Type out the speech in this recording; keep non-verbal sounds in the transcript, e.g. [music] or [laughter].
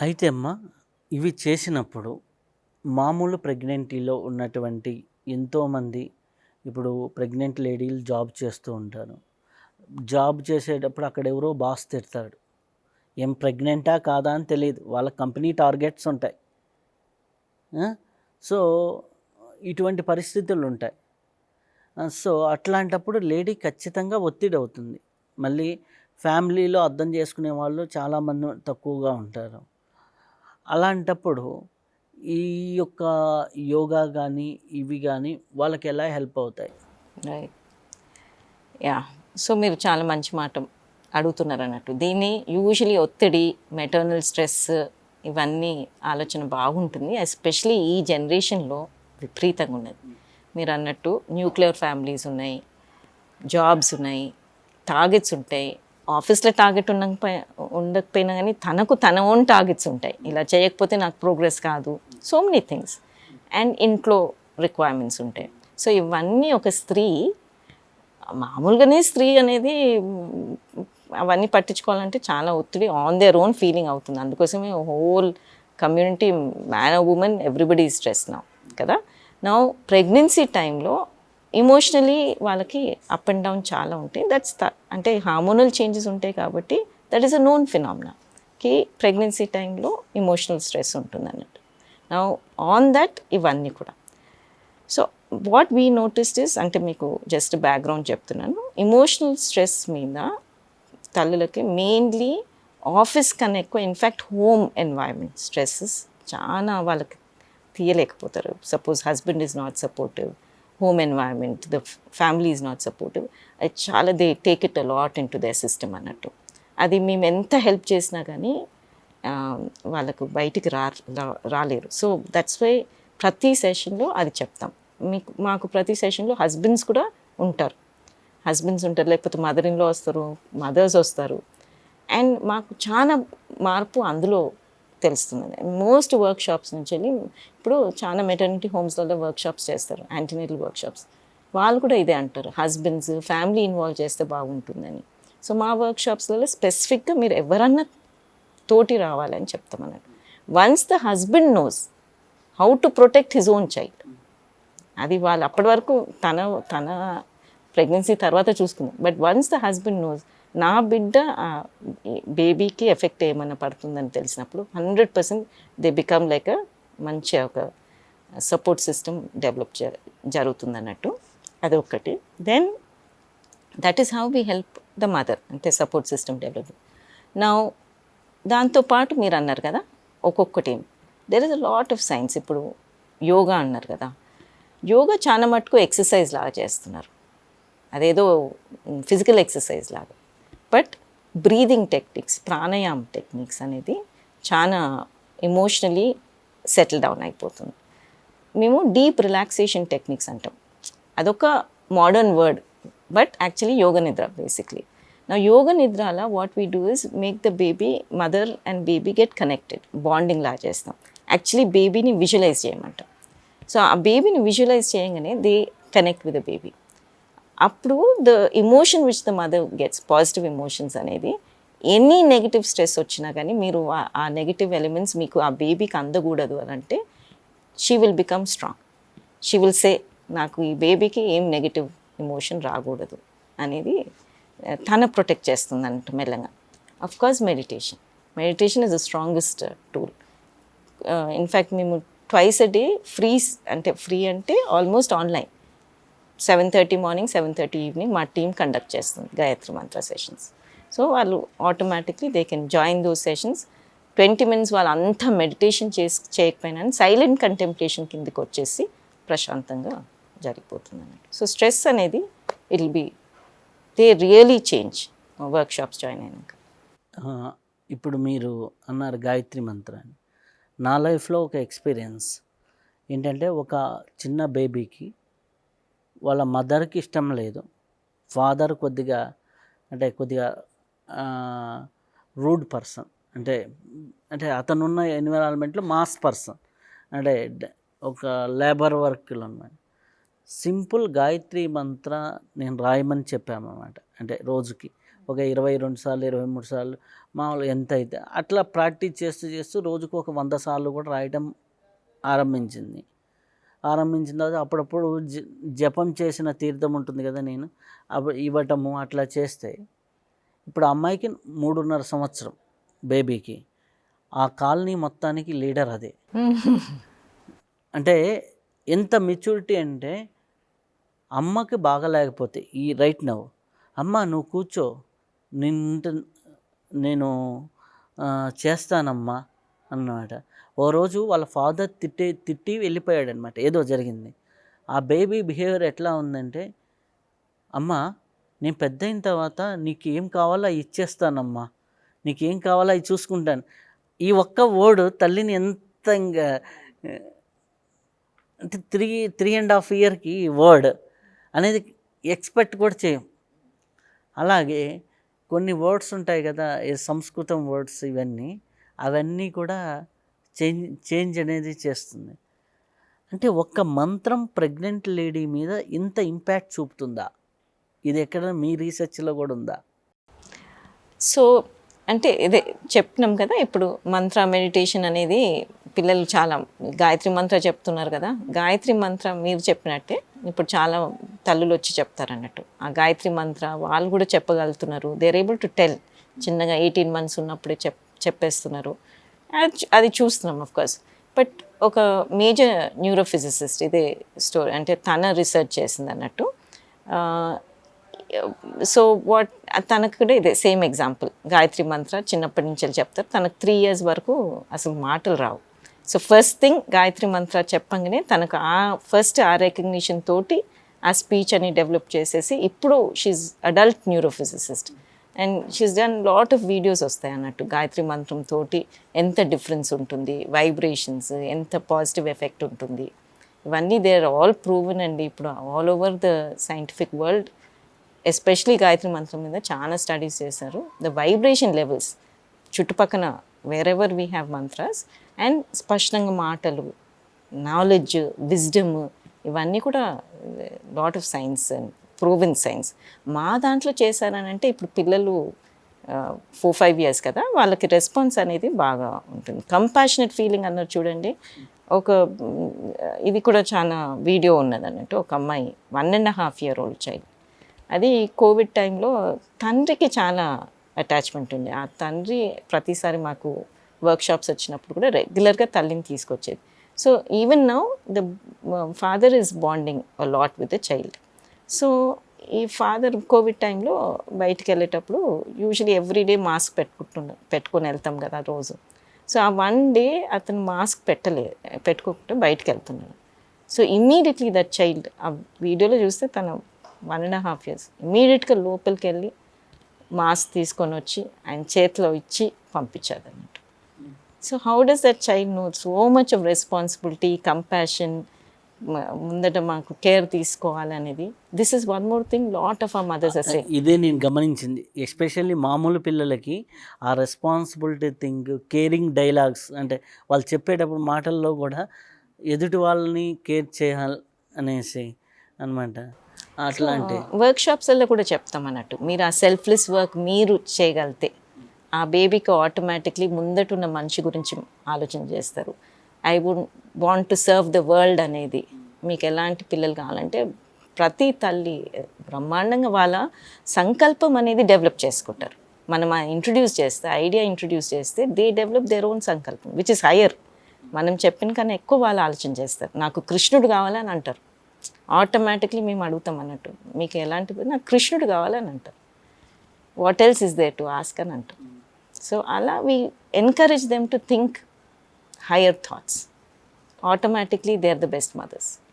అయితే అమ్మా ఇవి చేసినప్పుడు మామూలు ప్రెగ్నెంటీలో ఉన్నటువంటి ఎంతోమంది ఇప్పుడు ప్రెగ్నెంట్ లేడీలు జాబ్ చేస్తూ ఉంటారు. జాబ్ చేసేటప్పుడు అక్కడ ఎవరో బాస్ తిడతాడు. ఏం ప్రెగ్నెంటా కాదా అని తెలియదు. వాళ్ళ కంపెనీ టార్గెట్స్ ఉంటాయి. సో ఇటువంటి పరిస్థితులు ఉంటాయి. సో అట్లాంటప్పుడు లేడీ ఖచ్చితంగా ఒత్తిడి అవుతుంది. మళ్ళీ ఫ్యామిలీలో అర్థం చేసుకునే వాళ్ళు చాలామంది తక్కువగా ఉంటారు. అలాంటప్పుడు ఈ యొక్క యోగా కానీ ఇవి కానీ వాళ్ళకి ఎలా హెల్ప్ అవుతాయి? రైట్ యా సో మీరు చాలా మంచి మాట అడుగుతున్నారు అన్నట్టు దీన్ని యూజువలీ ఒత్తిడి మెటర్నల్ స్ట్రెస్ ఇవన్నీ ఆలోచన బాగుంటుంది. ఎస్పెషలీ ఈ జనరేషన్లో విపరీతంగా ఉన్నది. మీరు అన్నట్టు న్యూక్లియర్ ఫ్యామిలీస్ ఉన్నాయి జాబ్స్ ఉన్నాయి టార్గెట్స్ ఉంటాయి. ఆఫీస్లో టార్గెట్ ఉండకపోయి ఉండకపోయినా కానీ తనకు తన ఓన్ టార్గెట్స్ ఉంటాయి. ఇలా చేయకపోతే నాకు ప్రోగ్రెస్ కాదు. సో మెనీ థింగ్స్ అండ్ ఇంట్లో రిక్వైర్మెంట్స్ ఉంటాయి. సో ఇవన్నీ ఒక స్త్రీ మామూలుగానే స్త్రీ అనేది అవన్నీ పట్టించుకోవాలంటే చాలా ఒత్తిడి ఆన్ దేర్ ఓన్ ఫీలింగ్ అవుతుంది. అందుకోసమే whole community man women everybody stress నా కదా? నా ప్రెగ్నెన్సీ టైంలో ఇమోషనలీ వాళ్ళకి అప్ అండ్ డౌన్ చాలా ఉంటాయి. దట్స్ ద అంటే హార్మోనల్ చేంజెస్ ఉంటాయి కాబట్టి that is a known phenomena కి ప్రెగ్నెన్సీ టైంలో ఇమోషనల్ స్ట్రెస్ ఉంటుంది అన్నట్టు నా ఆన్ దట్ ఇవన్నీ కూడా. So what we noticed is అంటే మీకు జస్ట్ బ్యాక్గ్రౌండ్ చెప్తున్నాను. ఇమోషనల్ స్ట్రెస్ మీద తల్లులకి మెయిన్లీ ఆఫీస్ కన్నా ఎక్కువ ఇన్ఫ్యాక్ట్ హోమ్ ఎన్వైరన్మెంట్ స్ట్రెస్సెస్ చాలా వాళ్ళకి తీయలేకపోతారు. Suppose husband is not supportive home environment the family is not supportive అది చాలా they take it a lot in to the system అన్నట్టు. అది మేము ఎంత హెల్ప్ చేసినా కానీ వాళ్ళకు బయటికి రా- రాలేరు. సో దట్స్ వై ప్రతి సెషన్లో అది చెప్తాం. మీకు మాకు ప్రతి సెషన్లో హస్బెండ్స్ కూడా ఉంటారు. హస్బెండ్స్ ఉంటారు లేకపోతే మదర్ ఇన్లో వస్తారు మదర్స్ వస్తారు. అండ్ మాకు చాలా మార్పు అందులో తెలుస్తుంది మోస్ట్ వర్క్ షాప్స్ నుంచి వెళ్ళి ఇప్పుడు చాలా మెటర్నిటీ హోమ్స్లలో వర్క్ షాప్స్ చేస్తారు యాంటీనేటల్ వర్క్ షాప్స్ వాళ్ళు కూడా ఇదే అంటారు హస్బెండ్స్ ఫ్యామిలీ ఇన్వాల్వ్ చేస్తే బాగుంటుందని. సో మా వర్క్ షాప్స్లలో స్పెసిఫిక్గా మీరు ఎవరన్నా తోటి రావాలని చెప్తాం అన్నట్టు once the husband knows how to protect his own child అది వాళ్ళు అప్పటి వరకు తన తన ప్రెగ్నెన్సీ తర్వాత చూసుకుంది. But once the husband knows నా బిడ్డ బేబీకి ఎఫెక్ట్ ఏమైనా పడుతుందని తెలిసినప్పుడు hundred percent they become like a మంచి ఒక సపోర్ట్ సిస్టమ్ డెవలప్ జరుగుతుంది అన్నట్టు అది ఒకటి then that is how we help the mother అంటే సపోర్ట్ సిస్టమ్ డెవలప్. నా దాంతోపాటు మీరు అన్నారు కదా ఒక్కొక్కటి. There is a lot of science ఇప్పుడు యోగా అన్నారు కదా. యోగా చాలా మటుకు ఎక్సర్సైజ్ లాగా చేస్తున్నారు. అదేదో ఫిజికల్ ఎక్సర్సైజ్ లాగా. But breathing techniques pranayama techniques అనేది చాలా ఎమోషనలీ సెటిల్ డౌన్ అయిపోతుంది. మేము డీప్ రిలాక్సేషన్ టెక్నిక్స్ అంటాం. అదొక modern word but actually yoga nidra basically నా yoga నిద్రాల what we do is make the baby mother and baby get connected bonding లా చేస్తాం. Actually బేబీని visualise చేయమంటాం. So ఆ బేబీని విజువలైజ్ చేయగానే they connect with the baby అప్పుడు the emotion which the mother gets positive emotions అనేది any negative stress వచ్చినా కానీ మీరు ఆ- నెగిటివ్ ఎలిమెంట్స్ మీకు ఆ బేబీకి అందకూడదు అని అంటే she will become strong she will say నాకు ఈ బేబీకి ఏం నెగిటివ్ ఎమోషన్ రాకూడదు అనేది తన ప్రొటెక్ట్ చేస్తుంది అన్నట్టు మెల్లగా of course meditation meditation is the strongest tool in fact మేము ట్వైస్ అ డే ఫ్రీ అంటే ఫ్రీ అంటే almost online seven thirty morning seven thirty evening మా టీం కండక్ట్ చేస్తుంది గాయత్రి మంత్ర సెషన్స్ సో వాళ్ళు automatically they can join those sessions twenty minutes వాళ్ళు అంతా meditation చేసి చేయకపోయినా సైలెంట్ కంటెంప్టేషన్ కిందకి వచ్చేసి ప్రశాంతంగా జరిగిపోతుంది అన్నట్టు సో స్ట్రెస్ అనేది it be they really change workshops join అయినాక. ఇప్పుడు మీరు అన్నారు గాయత్రి మంత్రాన్ని నా లైఫ్లో ఒక ఎక్స్పీరియన్స్ ఏంటంటే ఒక చిన్న బేబీకి వాళ్ళ మదర్కి ఇష్టం లేదు. ఫాదర్ కొద్దిగా అంటే కొద్దిగా రూడ్ పర్సన్. అంటే అంటే అతనున్న ఎన్విరాన్మెంట్లో మాస్ పర్సన్. అంటే ఒక లేబర్ వర్క్లో ఉన్నాయి సింపుల్ గాయత్రి మంత్ర నేను రాయమని చెప్పామన్నమాట. అంటే రోజుకి ఒక ఇరవై రెండు సార్లు ఇరవై మూడు సార్లు మామూలుగా ఎంత అయితే అట్లా ప్రాక్టీస్ చేస్తూ చేస్తూ రోజుకు ఒక వంద సార్లు కూడా రాయటం ఆరంభించింది. ఆరంభించిన తర్వాత అప్పుడప్పుడు జపం చేసిన తీర్థం ఉంటుంది కదా నేను అప్పుడు ఇవ్వటము అట్లా చేస్తే ఇప్పుడు అమ్మాయికి మూడున్నర సంవత్సరం బేబీకి. ఆ కాలనీ మొత్తానికి లీడర్ అదే. [laughs] అంటే ఎంత మెచ్యూరిటీ అంటే అమ్మకి బాగలేకపోతే ఈ రైట్ నవ్వు అమ్మ నువ్వు కూర్చో నిన్ను నేను ఆ, చేస్తానమ్మా అన్నమాట. ఓ రోజు వాళ్ళ ఫాదర్ తిట్టి తిట్టి వెళ్ళిపోయాడు అనమాట ఏదో జరిగింది. ఆ బేబీ బిహేవియర్ ఎట్లా ఉందంటే అమ్మ నేను పెద్ద అయిన తర్వాత నీకు ఏం కావాలో ఇచ్చేస్తానమ్మా. నీకేం కావాలో అవి చూసుకుంటాను. ఈ ఒక్క వర్డ్ తల్లిని ఎంత ఇంకా అంటే త్రీ త్రీ అండ్ హాఫ్ ఇయర్కి ఈ వర్డ్ అనేది ఎక్స్పెక్ట్ కూడా చేయం. అలాగే కొన్ని వర్డ్స్ ఉంటాయి కదా సంస్కృతం వర్డ్స్ ఇవన్నీ అవన్నీ కూడా చేంజ్ చేంజ్ అనేది చేస్తుంది. అంటే ఒక్క మంత్రం ప్రెగ్నెంట్ లేడీ మీద ఇంత ఇంపాక్ట్ చూపుతుందా? ఇది ఎక్కడ మీ రీసెర్చ్లో కూడా ఉందా? సో అంటే ఇదే చెప్తున్నాం కదా ఇప్పుడు మంత్ర మెడిటేషన్ అనేది పిల్లలు చాలా గాయత్రి మంత్ర చెప్తున్నారు కదా గాయత్రి మంత్ర మీరు చెప్పినట్టే ఇప్పుడు చాలా తల్లులు వచ్చి చెప్తారు అన్నట్టు ఆ గాయత్రి మంత్ర వాళ్ళు కూడా చెప్పగలుగుతున్నారు. దేర్ ఏబుల్ టు టెల్ చిన్నగా ఎయిటీన్ మంత్స్ ఉన్నప్పుడే చెప్ చెప్పేస్తున్నారు. అది చూస్తున్నాం అఫ్ కోర్స్ బట్ ఒక మేజర్ న్యూరోఫిజిసిస్ట్ ఇదే స్టోరీ అంటే తన రీసెర్చ్ చేసింది అన్నట్టు. సో వాట్ తనకు కూడా ఇదే సేమ్ ఎగ్జాంపుల్ గాయత్రి మంత్ర చిన్నప్పటి నుంచి వెళ్ళి చెప్తారు. తనకు త్రీ ఇయర్స్ వరకు అసలు మాటలు రావు. So first thing Gayatri mantra చెప్పంగానే తనకు ఆ ఫస్ట్ ఆ రికగ్నిషన్ తోటి ఆ స్పీచ్ అని డెవలప్ చేసేసి ఇప్పుడు she's adult neurophysicist and she's done lot of videos వస్తాయి అన్నట్టు. గాయత్రి మంత్రం తోటి ఎంత డిఫరెన్స్ ఉంటుంది వైబ్రేషన్స్ ఎంత పాజిటివ్ ఎఫెక్ట్ ఉంటుంది. ఇవన్నీ దే ఆర్ ఆల్ ప్రూవెన్ అండి. ఇప్పుడు all over the scientific world especially Gayatri మంత్రం మీద చాలా స్టడీస్ చేశారు. ద వైబ్రేషన్ లెవెల్స్ చుట్టుపక్కన wherever we have mantras and స్పష్టంగా మాటలు నాలెడ్జ్ విజ్డమ్ ఇవన్నీ కూడా lot of science and proven science మా దాంట్లో చేశారనంటే ఇప్పుడు పిల్లలు ఫోర్ ఫైవ్ ఇయర్స్ కదా వాళ్ళకి రెస్పాన్స్ అనేది బాగా ఉంటుంది. కంపాషనెట్ ఫీలింగ్ అన్నారు చూడండి. ఒక ఇది కూడా చాలా వీడియో ఉన్నది అన్నట్టు ఒక అమ్మాయి one and half year old child అది కోవిడ్ టైంలో తండ్రికి చాలా అటాచ్మెంట్ ఉంది ఆ తండ్రి ప్రతిసారి మాకు వర్క్షాప్స్ వచ్చినప్పుడు కూడా రెగ్యులర్గా తల్లిని తీసుకొచ్చేది. So even now the father is bonding lot with the child so ఈ ఫాదర్ కోవిడ్ టైంలో బయటికి వెళ్ళేటప్పుడు యూజువలీ ఎవ్రీడే మాస్క్ పెట్టుకుంటున్నాం పెట్టుకొని వెళ్తాం కదా రోజు. సో ఆ వన్ డే అతను మాస్క్ పెట్టలే పెట్టుకోకుండా బయటికి వెళ్తున్నాడు సో ఇమ్మీడియట్లీ దట్ చైల్డ్ ఆ వీడియోలో చూస్తే తన వన్ అండ్ హాఫ్ ఇయర్స్ ఇమ్మీడియట్గా లోపలికి వెళ్ళి మాస్క్ తీసుకొని వచ్చి ఆయన చేతిలో ఇచ్చి పంపించారు అన్నట్టు so how does that child know so much of responsibility compassion ముందట మాకు కేర్ తీసుకోవాలనేది. This is one more thing lot of uh mothers అసే ఇదే నేను గమనించింది. ఎస్పెషల్లీ మామూలు పిల్లలకి ఆ రెస్పాన్సిబిలిటీ థింగ్ కేరింగ్ డైలాగ్స్ అంటే వాళ్ళు చెప్పేటప్పుడు మాటల్లో కూడా ఎదుటి వాళ్ళని కేర్ చేయాలి అనేసి అనమాట అట్లాంటి వర్క్షాప్స్లో కూడా చెప్తాం అన్నట్టు. మీరు ఆ సెల్ఫ్లెస్ వర్క్ మీరు చేయగలిగితే ఆ బేబీకి ఆటోమేటిక్లీ ముందటున్న మనిషి గురించి ఆలోచన చేస్తారు. I would want to serve the world అనేది మీకు ఎలాంటి పిల్లలు కావాలంటే ప్రతి తల్లి బ్రహ్మాండంగా వాళ్ళ సంకల్పం అనేది డెవలప్ చేసుకుంటారు. మనం ఇంట్రడ్యూస్ చేస్తే ఐడియా ఇంట్రడ్యూస్ చేస్తే దే డెవలప్ దేర్ ఓన్ సంకల్పం విచ్ ఇస్ హయ్యర్ మనం చెప్పిన కన్నా ఎక్కువ వాళ్ళు ఆలోచన చేస్తారు. నాకు కృష్ణుడు కావాలని అంటారు. ఆటోమేటిక్లీ మేము అడుగుతాం అన్నట్టు. మీకు ఎలాంటి నాకు కృష్ణుడు కావాలని అంటారు. What else is there to ask అని అంటారు. సో అలా we encourage them to think higher thoughts. Automatically, they are the best mothers.